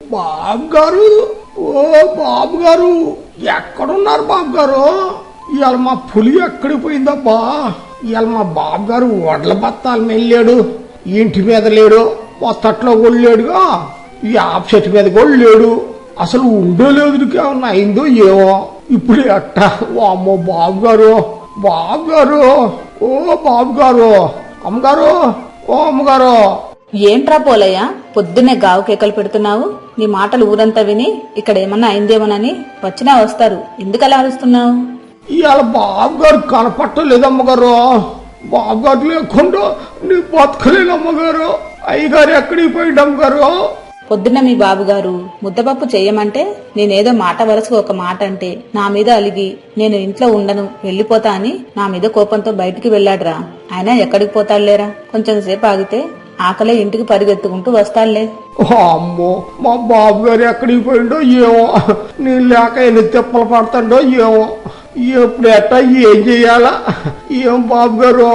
బాబు గారు ఓ బాబు గారు ఎక్కడున్నారు బాబు గారు ఇవాళ మా పులి ఎక్కడికి పోయిందబ్బా? ఇవాళ మా బాబు గారు వడ్ల బత్తాల వెళ్ళాడు ఇంటి మీద లేడు మొత్తట్లో కూడా లేడుగా ఈ ఆప్ చెట్టు మీద కూడా లేడు. అసలు ఉండో లేదు ఏమన్నా అయిందో ఏమో. ఇప్పుడు ఎట్ట ఓ అమ్మో బాబు గారు బాబు గారు ఓ బాబు గారు అమ్మగారు. ఓ అమ్మగారు. ఏంట్రా పోలయ్య? పొద్దున్నే గావు కేకలు పెడుతున్నావు. నీ మాటలు ఊరంతా విని ఇక్కడ ఏమన్నా అయిందేమోనని వచ్చినా వస్తారు. ఎందుకలా అరుస్తున్నావు? ఇవాళ బాబు గారు కనపట్టలేదు అమ్మగారు బాబు గారు లేకుండా నీ బతకలేను అమ్మగారు అయ్యగారు ఎక్కడికి పోయిండు అమ్మగారు పొద్దున్న మీ బాబుగారు ముద్దపప్పు చెయ్యమంటే నేనేదో మాట వరుసగా ఒక మాట అంటే నా మీద అలిగి నేను ఇంట్లో ఉండను వెళ్ళిపోతా అని నా మీద కోపంతో బయటికి వెళ్ళాడురా. ఆయన ఎక్కడికి పోతాడులేరా? కొంచెం సేపు ఆగితే ఆకలే ఇంటికి పరిగెత్తుకుంటూ వస్తాడులే. ఓ అమ్మో మా బాబు గారు ఎక్కడికి పోయిండో ఏమో. నేను లేక ఎన్ని తిప్పలు పడతాడో ఏమో. ఎప్పుడు ఎట్టా ఏం చెయ్యాలా ఏం బాబు గారు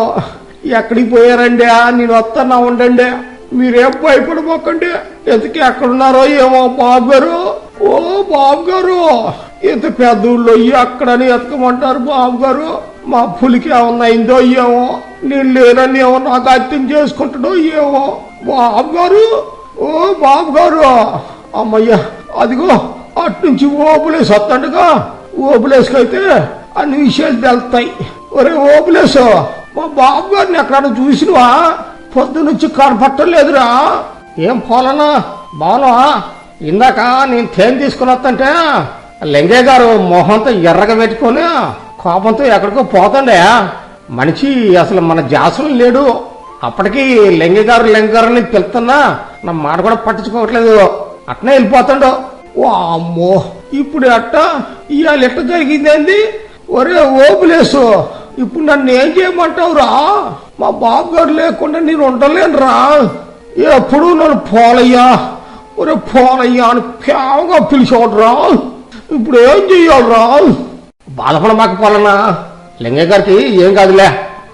ఎక్కడికి పోయారండి? నేను వస్తానా ఉండండి. మీరేం భయపడబోకండి. ఎందుకు ఎక్కడున్నారో ఏమో బాబు గారు? ఓ బాబు గారు ఇంత పెద్ద ఊళ్ళో ఎక్కడని ఎతకమంటారు బాబు గారు. మా పులికి ఏమన్నా అయిందో ఏమో నేను లేనని ఏమో నాకు అర్థం చేసుకుంటాడో ఏమో. బాబు గారు ఓ బాబు గారు అమ్మయ్య అదిగో అట్నుంచి ఓపులేసి వస్తాడుగా. ఓపులేసుకైతే అన్ని విషయాలు తెలుస్తాయి ఒరే ఓపులేసు మా బాబు గారిని ఎక్కడ చూసినవా? పొద్దునుంచి కనపట్టడం కనపట్టలేదురా ఏం పోలనా? బాగున్నా ఇందాక నేను తేనె తీసుకుని వస్తుంటే లింగయ్య గారు మొహంతో ఎర్రగా పెట్టుకొని కోపంతో ఎక్కడికో పోతుండే. మనిషి అసలు మన జాసులు లేడు. అప్పటికి లింగయ్య గారు లింగ గారిని పిలుతున్నా నా మాట కూడా పట్టించుకోవట్లేదు. అట్నే వెళ్ళిపోతాడు. ఓ అమ్మో ఇప్పుడు అట్ట ఇవాళ ఎట్ట జరిగిందేంది? ఒరే ఓపులేసు ఇప్పుడు నన్ను ఏం చేయమంటావురా? మా బాబు గారు లేకుండా నేను ఉండలేనురా. ఎప్పుడు నన్ను పోలయ్యా. ఒరే పోలయ్యా అని ప్రేమగా పిలిచేవాడురా. ఇప్పుడు ఏం చెయ్యాలరా? బాధపడమాక పోలన్నా లింగయ్య గారికి ఏం కాదులే.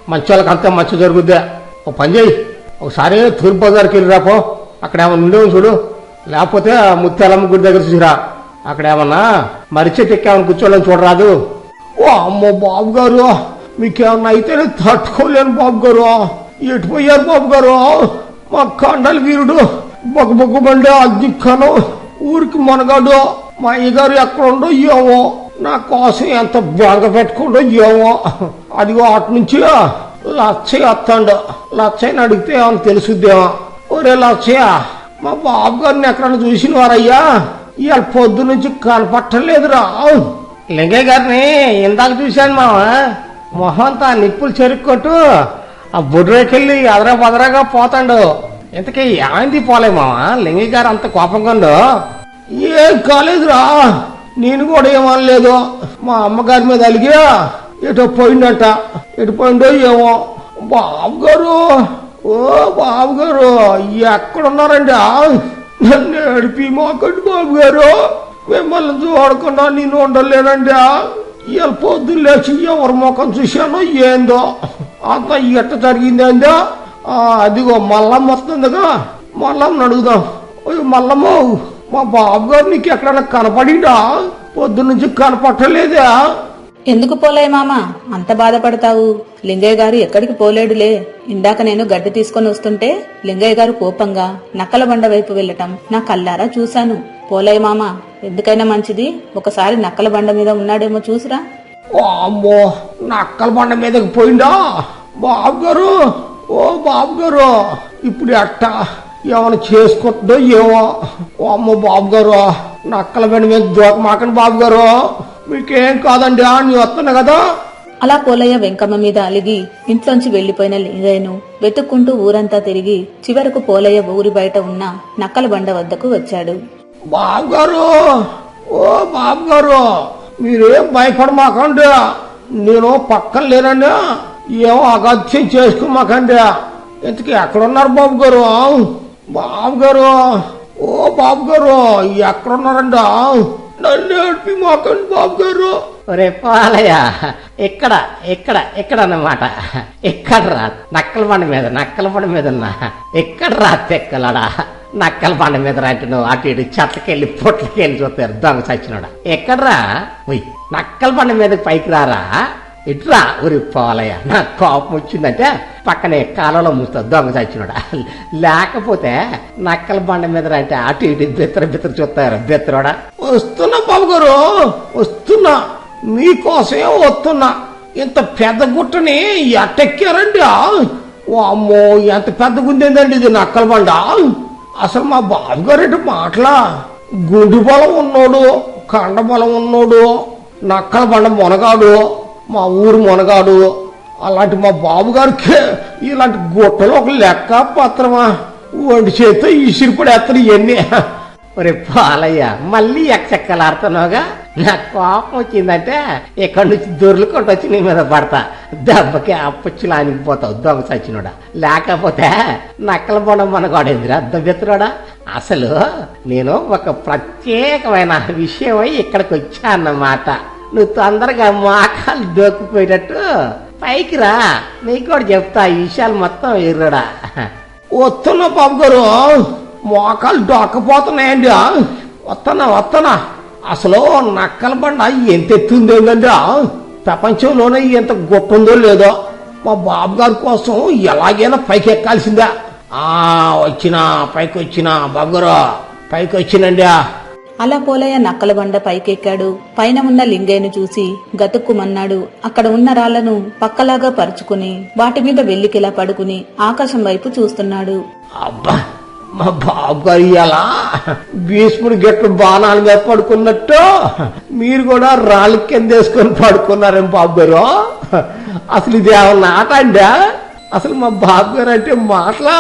మంచి వాళ్ళకి అంతా మంచి జరుగుద్దే. ఓ పని చేయి ఒకసారి తూర్పు బజార్కి వెళ్ళి రాపో అక్కడ ఏమైనా ఉండేవి చూడు. లేకపోతే ముత్యాలమ్మ గుడి దగ్గర చూసిరా. అక్కడ ఏమన్నా మరి చెట్టు కూర్చోవాలని కూర్చోలేని చూడరాదు. ఓ అమ్మో బాబు గారు మీకేమన్నా నేను తట్టుకోలేను బాబు గారు. ఎటు పోయారు బాబు గారు? మా కండల వీరుడు బొక్క బొక్క బండి ఊరికి మనగాడు మా అయ్యగారు ఎక్కడుండో ఏమో నా కోసం ఎంత బెంగ పెట్టుకుండో ఏమో. అదిగో అటు నుంచి లచ్చయ్య వస్తాడు. లచ్చయ్యని అడిగితే ఏమన్నా తెలుసుద్దేమో ఒరే లచ్చయ్య మా బాబు గారిని ఎక్కడన్నా చూసిన వారయ్యా ఇవాళ పొద్దు నుంచి కనపట్టలేదురా లింగయ్య గారిని ఇందాక చూశాను మావా. మొహంతా నిప్పులు చెరుక్కుంటూ ఆ బుడ్రేకెళ్ళి అదరా బదరాగా పోతాడు. ఇంతకీ ఏమైంది పోలే మావా? లింగి గారు అంత కోపంగా ఉండు. ఏం కాలేదురా. నేను కూడా ఏమనలేదు. మా అమ్మగారి మీద అలిగా. ఎటో పోయిండట ఎటు పోయిండో ఏమో. బాబు గారు ఓ బాబు గారు ఎక్కడున్నారండి నన్ను ఏడిపి మాకండి బాబు గారు మిమ్మల్ని చూడకుండా నేను ఉండలేనండి ఇవాళ పొద్దున్న లేచి ఎవరి ముఖం చూశానో ఏందో? అంత ఎట్ట జరిగిందేందో? అదిగో మల్లమ్మ వస్తుందిగా. మల్లమ్మని అడుగుదాం. ఓయ్ మల్లమ్మ మా బాబు గారు నీకు ఎక్కడైనా కనపడిందా? పొద్దు కనపట్టలేదా? ఎందుకు పోలే మామ? అంత బాధపడతావు. లింగయ్య గారు ఎక్కడికి పోలేడులే. ఇందాక నేను గడ్డి తీసుకొని వస్తుంటే లింగయ్య గారు కోపంగా నక్కల బండ వైపు వెళ్ళటం నా కల్లారా చూశాను. పోలయ్య మామ ఎందుకైనా మంచిది. ఒకసారి నక్కల బండ మీద ఉన్నాడేమో చూసిరా. అమ్మో నక్కల బండ మీదకి పోయిందా బాబు గారు ఓ బాబు గారు ఇప్పుడు ఎట్ట? ఏమైనా చేసుకుంటుందో ఏమో. ఓ అమ్మో బాబు గారు నక్కల బండ మీద దూకమాకండి బాబు గారు మీకేం కాదండి అని వస్తున్నా కదా. అలా పోలయ్య వెంకమ్మ మీద అలిగి ఇంట్లోంచి వెళ్ళిపోయిన లింగయ్యను వెతుక్కుంటూ ఊరంతా తిరిగి చివరకు పోలయ్య ఊరి బయట ఉన్న నక్కల బండ వద్దకు వచ్చాడు. బాబుగారు ఓ బాబుగారు మీరేం భయపడమాకండి. నేను పక్కన లేనండి. ఏమో అగత్యం చేసుకోమాకండి. ఇంతకీ ఎక్కడున్నారు బాబు గారు బాబు గారు ఓ బాబు గారు ఎక్కడున్నారండి? నన్ను ఏడిపి మాకండి బాబు గారు ఒరే పాలయ్య ఇక్కడ ఇక్కడ ఇక్కడ అన్నమాట ఇక్కడ రా నక్కల మీద నక్కల బండ మీద ఉన్నా ఇక్కడ రా తెక్కలడా. నక్కల బండ మీద రా నువ్వు అటు ఇటు చెట్లకెళ్ళి పొట్లకెళ్ళి చూస్తారు. దొంగ చచ్చినాడు ఎక్కడ్రా? ఉయ్ నక్కల బండ మీద పైకి రారా? ఇట్రా ఊరి పోలయ్య నా కోపం వచ్చిందంటే పక్కనే కాలంలో మూస్తా దొంగ చచ్చినాడు లేకపోతే నక్కల బండ మీద అంటే అటు ఇటు బిత్తర బిత్తర చూస్తారు. బిత్తరోడా వస్తున్నా బాబు గారు వస్తున్నా. మీకోసమే వస్తున్నా. ఇంత పెద్ద గుట్టని ఎట్టెక్కారండి ఓ అమ్మో ఎంత పెద్ద గుందేందండి ఇది నక్కల బండ? అసలు మా బాబుగారు మాటలా? గుండు బలం ఉన్నోడు కండ బలం ఉన్నోడు నక్కల బండ మొనగాడు మా ఊరు మొనగాడు అలాంటి మా బాబుగారికి ఇలాంటి గుట్టలు ఒక లెక్క పత్రమా? ఒంటి చేతితో ఇసిరిపడేస్తారు ఇవన్నీ మరి పాలయ్య మళ్ళీ ఎక్కచెక్కలాడుతున్నావుగా నా కోపం వచ్చిందంటే ఇక్కడి నుంచి దొర్లుకుంటూ వచ్చి నీ మీద పడతా. దెబ్బకి అప్పచ్చులు ఆనికిపోతావు దొంగ చచ్చినోడా లేకపోతే నక్కల బొండం మనగాడేందిరా దెబ్బెత్తురాడా? అసలు నేను ఒక ప్రత్యేకమైన విషయం ఇక్కడికి వచ్చా అన్నమాట నువ్వు తొందరగా మోకాలు దొక్కుపోయేటట్టు పైకి రా. నీకు కూడా చెప్తా ఈ విషయాలు మొత్తం ఎర్రడా. వస్తున్నా బాబు గారు మోకాలు దొక్కపోతున్నాయండి. వస్తున్నా వస్తున్నా అసలు నక్కల బండ ఎంత ఎత్తుంది ఏంటండి ప్రపంచంలోనే ఎంత గుట్టుందో లేదో మా బాబు గారి కోసం ఎలాగైనా పైకి ఎక్కాల్సిందా. ఆ వచ్చినా పైకి వచ్చినా బాబు గారు పైకి వచ్చినండి. అలా పోలయ్య నక్కల బండ పైకెక్కాడు. పైన ఉన్న లింగయ్యను చూసి గతుక్కుమన్నాడు. అక్కడ ఉన్న రాళ్ళను పక్కలాగా పరుచుకుని వాటి మీద వెల్లికిలా పడుకుని ఆకాశం వైపు చూస్తున్నాడు. అబ్బా మా బాబు గారు ఇలా భీష్ముడు గెట్లు బాణాల మీద పడుకున్నట్టు. మీరు కూడా రాళ్ళ కింద వేసుకొని పడుకున్నారేం బాబు గారు? అసలు ఇది ఏమన్నా ఆట అండా? అసలు మా బాబు గారు అంటే మాటలా?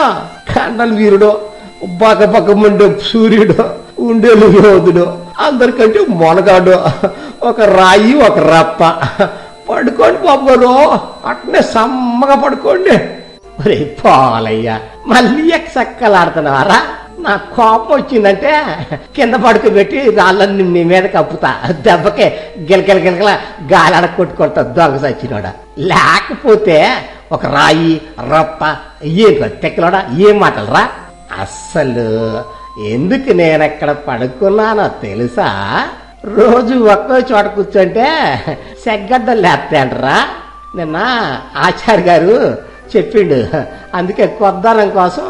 కండలు వీరుడు పక్క పక్క ఉండే సూర్యుడు ఉండేలు యోధుడు అందరికంటే మొనగాడు ఒక రాయి ఒక రప్ప. పడుకోండి బాబు గారు అట్నే సమ్మగా పడుకోండి. ఒరే పాలయ్యా మళ్ళీ ఎక్కసక్కలాడుతున్నావారా నా కోపం వచ్చిందంటే కింద పడుకోబెట్టి రాళ్ళని నీ మీద కప్పుతా. దెబ్బకే గిలకిల గిలకల గాలాడ కొట్టుకుంటా దొంగ సచ్చినోడా. లేకపోతే ఒక రాయి రప్ప ఏం తెక్కలోడా? ఏం మాటలరా? అస్సలు ఎందుకు నేను ఎక్కడ పడుకున్నానో తెలుసా? రోజు ఒక్కో చోట కూర్చుంటే సెగ్గడ్డలు లేస్తాంటరా నిన్న ఆచార్య గారు చెప్పిండు. అందుకే కొద్దానం కోసం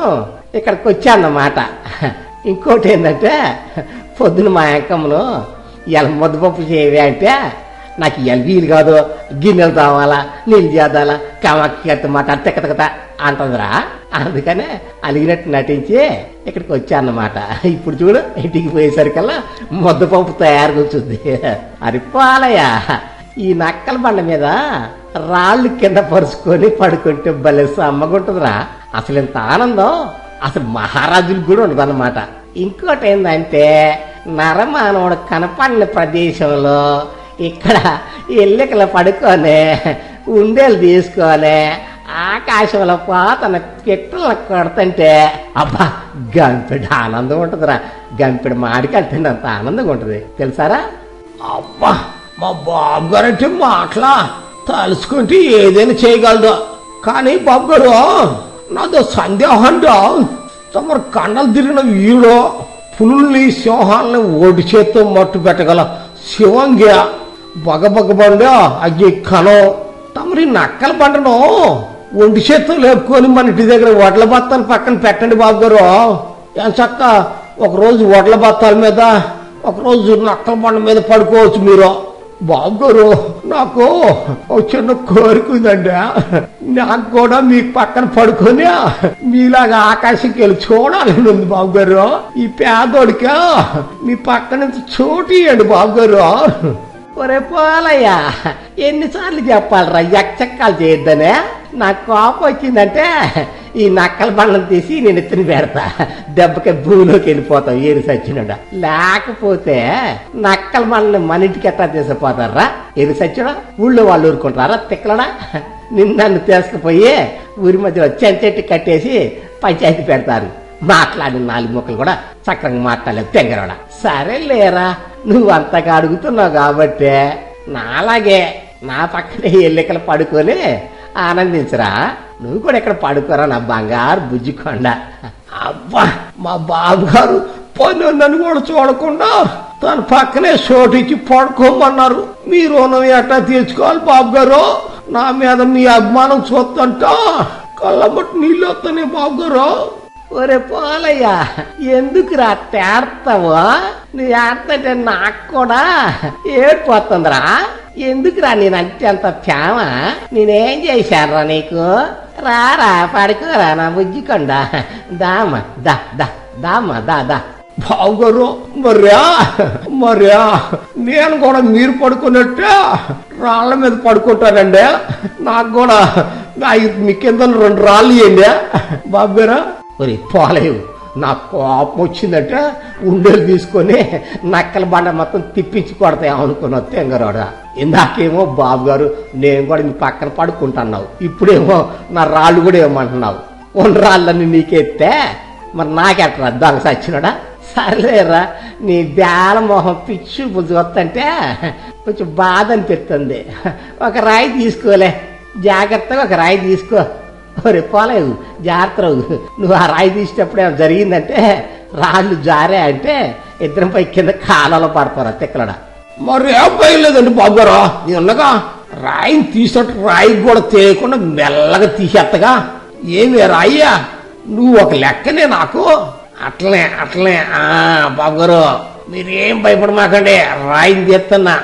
ఇక్కడికి వచ్చానమాట ఇంకోటి ఏంటంటే పొద్దున మా అంకమ్మను ఇలా ముద్దపప్పు చేయవే అంటే నాకు ఇలా వీలు కాదు. గిన్నెలు తావాలా నీళ్ళు చేద్దాలా కమక్కి మాట తెక్కతకత అంటుందిరా. అందుకనే అలిగినట్టు నటించి ఇక్కడికి వచ్చానమాట ఇప్పుడు చూడు ఇంటికి పోయేసరికల్లా ముద్దపప్పు తయారు కూర్చుంది. అరిపాలయ్య ఈ నక్కల బండ మీద రాళ్ళు కింద పరుచుకొని పడుకుంటే భలే సమ్మగుంటుందిరా. అసలు ఇంత ఆనందం. అసలు మహారాజులు కూడా ఉండదన్నమాట. ఇంకోటి ఏంటంటే నరమానవుడు కనపడిన ప్రదేశంలో ఇక్కడ ఎల్లికల పడుకొని ఉండేలు తీసుకొని ఆకాశంలో పోతన పిట్టలు కొడుతుంటే అబ్బా గంపెడు ఆనందం ఉంటుందిరా. గంపెడు మాడికాయలు అంత ఆనందంగా ఉంటుంది. తెలుసారా? అబ్బా! మా బాబు గారంటే మాటలా తలుచుకుంటే ఏదైనా చేయగలదు? కానీ బాబు గారు నాదో సందేహం తమరు కండలు తిరిగిన వీడు పులుల్ని సింహాలని ఒడి చేత్తో మట్టు పెట్టగల శివంగి బగబగ బండ అగ్గి కలం. తమరి నక్కల బండను ఒంటి చేత్తో లేపుకొని మన ఇంటి దగ్గర వడ్ల బత్తాలు పక్కన పెట్టండి బాబు గారు చక్క ఒకరోజు వడ్ల బత్తాల మీద ఒకరోజు నక్కల బండ మీద పడుకోవచ్చు మీరు. బాబు గారు నాకు చిన్న కోరిక ఉందండి. నాకు కూడా మీకు పక్కన పడుకొని మీలాగా ఆకాశంకి వెళ్ళి చూడాలని ఉంది బాబు గారు ఈ పేదోడికి మీ పక్క నుంచి చోటు ఇవ్వండి బాబు గారు ఒరే పోలయ్యా ఎన్నిసార్లు చెప్పాలరా ఎక్కచెక్కాలు చేయొద్దనే? నాకు కోపం వచ్చిందంటే ఈ నక్కల బండలు తీసి నేను ఎత్తుని పెడతా. దెబ్బకి భూమిలోకి వెళ్ళిపోతాం ఏరు సచ్చినోడ. లేకపోతే నక్కల బండలు మన ఇంటికి ఎట్లా తీసుకుపోతారా ఏరు సచ్చినోడా? ఊళ్ళో వాళ్ళు ఊరుకుంటారా? తిక్కలడా? నిన్ను నన్ను తీసుకుపోయి ఊరి మధ్యలో చెంచెట్టి కట్టేసి పంచాయతీ పెడతారు. మాట్లాడిన నాలుగు ముక్కలు కూడా చక్కగా మాట్లాడలేదు తెంగరవాడ సరే లేరా నువ్వు అంతగా అడుగుతున్నావు కాబట్టే నాలాగే నా పక్కనే ఎల్లికలు పడుకొని ఆనందించరా? నువ్వు కూడా ఇక్కడ పడుకోరా నా బంగారు బుజ్జికొండ అబ్బా మా బాబు గారు పని నన్ను కూడా చూడకుండా తన పక్కనే చోటిచ్చి పడుకోమన్నారు. మీ రుణం ఎట్టా తీర్చుకోవాలి బాబు గారు నా మీద మీ అభిమానం చూస్తుంటా. కళ్ళబట్టి నీళ్ళు వస్తున్నాయి బాబు గారు ఒరే పోలయ్యా ఎందుకురా తేడతావు? నువ్వు ఏడుతుంటే నాకు కూడా ఏడిపోతుందిరా. ఎందుకురా నేను అంత ప్రేమ? నేనేం చేశానురా నీకు? రారా పడుకోరా నా బుజ్జికొండా దామ దా దా దామ దా దా. బావుగారు మర్యా మర్యా నేను కూడా మీరు పడుకున్నట్టే రాళ్ళ మీద పడుకుంటానండి. నాకు కూడా ఐ- మీ కింద రెండు రాళ్ళు ఇవ్వండి బాబ్బేరా మరి పోలేవు. నాకు కోపం వచ్చిందంటే ఉండేది తీసుకొని నక్కల బండ మొత్తం తిప్పించి కొడతాయి అనుకున్న తెంగరోడ. ఇందాకేమో బాబు గారు నేను కూడా మీ పక్కన పడుకుంటున్నావు. ఇప్పుడేమో నా రాళ్ళు కూడా ఏమంటున్నావు. ఉన్న రాళ్ళని నీకెత్తే మరి నాకెట్రా దొంగ సచ్చినోడా? సర్లేరా నీ బేల మొహం పిచ్చి చూస్తుంటే కొంచెం బాధ అనిపిస్తుంది ఒక రాయి తీసుకోలే. జాగ్రత్తగా ఒక రాయి తీసుకో. ఒరే పోలేవు జాగ్రత్త నువ్వు ఆ రాయి తీసేటప్పుడు ఏమైనా జరిగిందంటే రాళ్ళు జారే అంటే ఇద్దరం పై కింద కాలలో పడతారు తెక్కలడ? మరి ఏం పోయలేదండి బాబుగారు? నేను ఉన్నగా రాయిని తీసినట్టు రాయి కూడా తేయకుండా మెల్లగా తీసేత్తగా. ఏమి రాయ్యా? నువ్వు ఒక లెక్కనే నాకు. అట్లనే అట్లనే. ఆ మీరేం భయపడమాకండి. రాయిని తీస్తున్నా.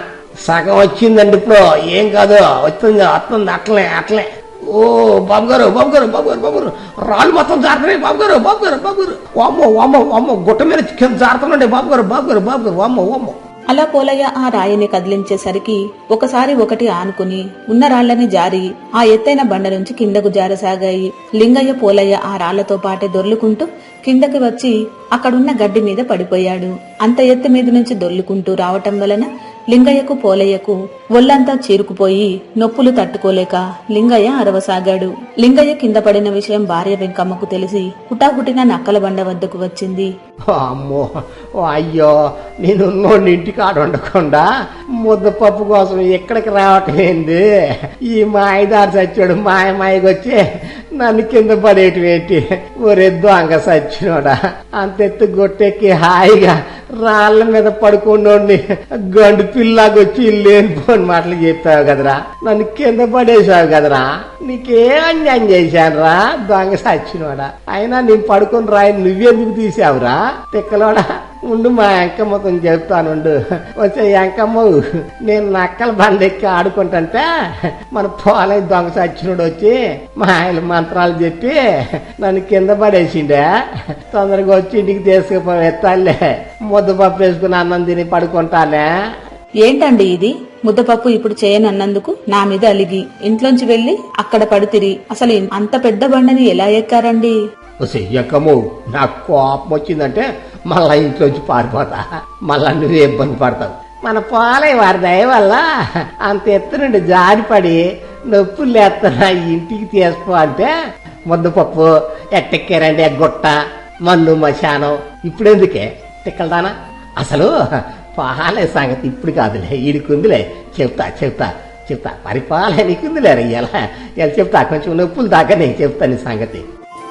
సగం వచ్చిందండి ఇప్పుడు. ఏం కాదు వస్తుంది వస్తుంది. అట్లనే అట్లనే. ఓ బాబు గారు బాబు గారు బాబు గారు బాబు గారు రాళ్ళు మొత్తం జారుతున్నాయి బాబు గారు బాబు గారు బాబు గారు వామ్మో వామ్మో వామ్మో గుట్ట మీద కింద జారుతున్నాండి బాబు గారు బాబు గారు బాబు గారు వామ్మో వామ్మో. అలా పోలయ్య ఆ రాయిని కదిలించేసరికి ఒకసారి ఒకటి ఆనుకుని ఉన్న రాళ్ళని జారి ఆ ఎత్తైన బండ నుంచి కిందకు జారసాగాయి. లింగయ్య పోలయ్య ఆ రాళ్ళతో పాటే దొర్లుకుంటూ కిందకి వచ్చి అక్కడున్న గడ్డి మీద పడిపోయాడు. అంత ఎత్తు మీద నుంచి దొర్లుకుంటూ రావటం వలన లింగయ్యకు పోలయ్యకు ఒళ్ళంతా చీరుకుపోయి నొప్పులు తట్టుకోలేక లింగయ్య అరవసాగాడు. లింగయ్య కింద పడిన విషయం భార్య వెంకమ్మకు తెలిసి హుటాహుటిన నక్కల బండ వద్దకు వచ్చింది. అమ్మో ఓ అయ్యో నేను ఇంటి ఇంటికి ఉండకుండా ముద్దపప్పు కోసం ఎక్కడికి రావటం ఏంది? ఈ మాయదారు చచ్చాడు మాయ మాయకి వచ్చి నన్ను కింద పడేటి ఏంటి? ఒరెద్దు అంగ సచ్చినోడా అంతెత్తు గొట్టెక్కి హాయిగా రాళ్ళ మీద పడుకున్నోడిని గండు పిల్లాగొచ్చి లేనిపోని మాటలు చెప్పావు కదరా? నన్ను కింద పడేసావు కదరా? నీకేం అన్యాయం చేశాను రా దొంగ సచ్చినోడా అయినా నేను పడుకుని రాయి నువ్వెందుకు తీసావురా తిక్కలోడా? ఉండు మా ఎంకమ్మతో చెప్తానుండు వచ్చే ఎంకమ్మ నేను నక్కల బండెక్కి ఆడుకుంటుంటే మన పోలే దొంగ సచ్చినోడు వచ్చి మా ఆయన మంత్రాలు చెప్పి నన్ను కింద పడేసిండే. తొందరగా వచ్చి ఇంటికి తీసుకుపోయి ఎత్తాలే. ముద్దపప్పు వేసుకుని అన్నం తిని పడుకుంటానే. ఏంటండి ఇది? ముద్దపప్పు ఇప్పుడు చేయనన్నందుకు నా మీద అలిగి ఇంట్లోంచి వెళ్ళి అక్కడ పడుతిరి అసలు అంత పెద్ద బండని ఎలా ఎక్కారండి? చెయ్యకము నాకు కోపం వచ్చిందంటే మళ్ళా ఇంట్లోంచి పారిపోతా. మళ్ళా నువ్వే ఇబ్బంది పడతావు. మన పోలే వారి దయ వల్ల అంత ఎత్తు నుండి జారిపడి నొప్పులు లేస్తున్నా ఇంటికి తీసుకో అంటే ముద్దపప్పు ఎట్టెక్కారండి గుట్ట మన్ను మశానం. ఇప్పుడెందుకే? తిక్కలదానా? అసలు పాలే సంగతి ఇప్పుడు కాదులే. ఈడికుందిలే. చెప్తా చెప్తా చెప్తా. పరిపాలే నీకుందిలే రయ్యాల ఇలా చెప్తా. కొంచెం నొప్పులు దాకా నేను చెప్తాను ఈ సంగతి.